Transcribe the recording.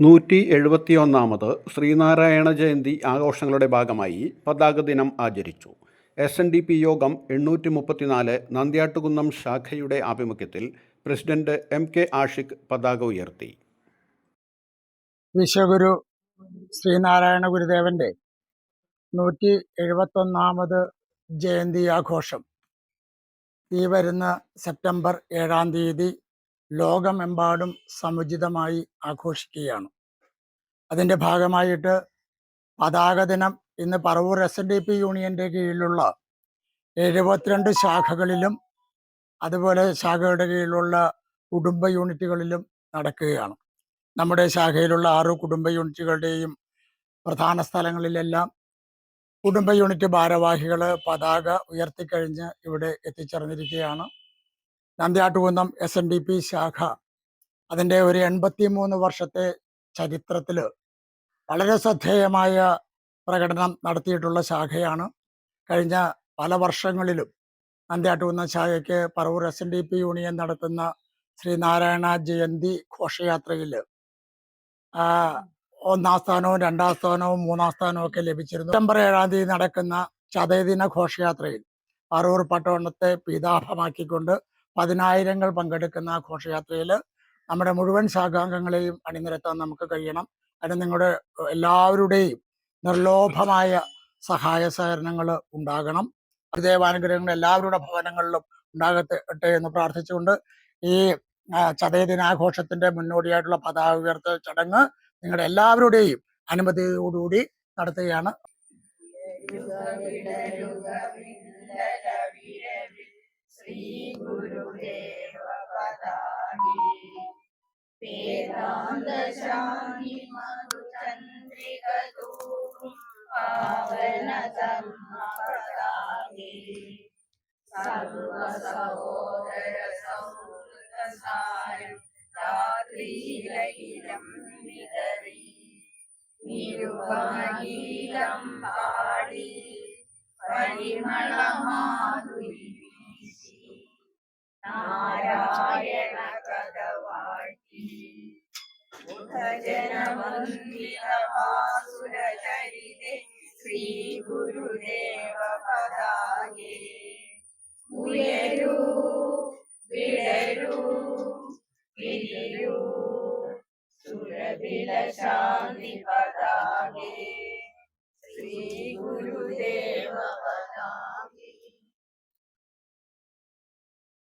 നൂറ്റി എഴുപത്തിയൊന്നാമത് ശ്രീനാരായണ ജയന്തി ആഘോഷങ്ങളുടെ ഭാഗമായി പതാക ദിനം ആചരിച്ചു. എസ് എൻ ഡി പി യോഗം എണ്ണൂറ്റി മുപ്പത്തിനാല് നന്ദ്യാട്ടുകുന്നം ശാഖയുടെ ആഭിമുഖ്യത്തിൽ പ്രസിഡന്റ് എം കെ ആഷിഖ് പതാക ഉയർത്തി. വിശ്വഗുരു ശ്രീനാരായണ ഗുരുദേവന്റെ നൂറ്റി എഴുപത്തൊന്നാമത് ജയന്തി ആഘോഷം ഈ വരുന്ന സെപ്റ്റംബർ ഏഴാം തീയതി ലോകമെമ്പാടും സമുചിതമായി ആഘോഷിക്കുകയാണ്. അതിന്റെ ഭാഗമായിട്ട് പതാക ദിനം ഇന്ന് പറവൂർ എസ് ഡി പി യൂണിയന്റെ കീഴിലുള്ള എഴുപത്തിരണ്ട് ശാഖകളിലും അതുപോലെ ശാഖയുടെ കീഴിലുള്ള കുടുംബ യൂണിറ്റുകളിലും നടക്കുകയാണ്. നമ്മുടെ ശാഖയിലുള്ള ആറ് കുടുംബ യൂണിറ്റുകളുടെയും പ്രധാന സ്ഥലങ്ങളിലെല്ലാം കുടുംബ യൂണിറ്റ് ഭാരവാഹികൾ പതാക ഉയർത്തിക്കഴിഞ്ഞ് ഇവിടെ എത്തിച്ചേർന്നിരിക്കുകയാണ്. Nandyattukunnam S N D P ശാഖ. അതിന്റെ ഒരു എൺപത്തി മൂന്ന് വർഷത്തെ ചരിത്രത്തിൽ വളരെ ശ്രദ്ധേയമായ പ്രകടനം നടത്തിയിട്ടുള്ള ശാഖയാണ്. കഴിഞ്ഞ പല വർഷങ്ങളിലും നന്ദ്യാട്ടുകുന്ന ശാഖയ്ക്ക് Paravur S N D P union നടത്തുന്ന ശ്രീനാരായണ ജയന്തി ഘോഷയാത്രയിൽ ഒന്നാം സ്ഥാനവും രണ്ടാം സ്ഥാനവും മൂന്നാം സ്ഥാനവും ഒക്കെ ലഭിച്ചിരുന്നു. സെപ്റ്റംബർ ഏഴാം തീയതി നടക്കുന്ന ചതയദിന ഘോഷയാത്രയിൽ പറവൂർ പട്ടണത്തെ പീതാഭമാക്കിക്കൊണ്ട് പതിനായിരങ്ങൾ പങ്കെടുക്കുന്ന ഘോഷയാത്രയിൽ നമ്മുടെ മുഴുവൻ ശാഖാംഗങ്ങളെയും അണിനിരത്താൻ നമുക്ക് കഴിയണം. അതിന് നിങ്ങളുടെ എല്ലാവരുടെയും നിർലോഭമായ സഹായ സഹകരണങ്ങൾ ഉണ്ടാകണം. ദേവാനുഗ്രഹങ്ങൾ എല്ലാവരുടെ ഭവനങ്ങളിലും ഉണ്ടാകട്ടെ എന്ന് പ്രാർത്ഥിച്ചുകൊണ്ട് ഈ ചതയ ദിനാഘോഷത്തിന്റെ മുന്നോടിയായിട്ടുള്ള പതാക ഉയർത്തൽ ചടങ്ങ് നിങ്ങളുടെ എല്ലാവരുടെയും അനുമതിയോടുകൂടി നടത്തുകയാണ്. ശ്രീ ഗുരുദേവ പതാകി വേദാന്ത ശാന്തി മധുചന്ദ്രിക പാവന പതാകി സർവ സഹോദര സൗഹൃദ സാരം രാത്രിയിലയിലം വിതറി. നിരുപമഗീതം പാടി. പരിമളമാധുരി വീശി നാരായണ കഥ വാഴ്ത്തി ജനമന്ദിരവാസുരചരിതേ ശ്രീ ഗുരുദേവ പതാകേ ഉയരൂ വിടരൂ വിരിയൂ സുരഭില ശാന്തി പതാകേ. ശ്രീ ഗുരുദേവ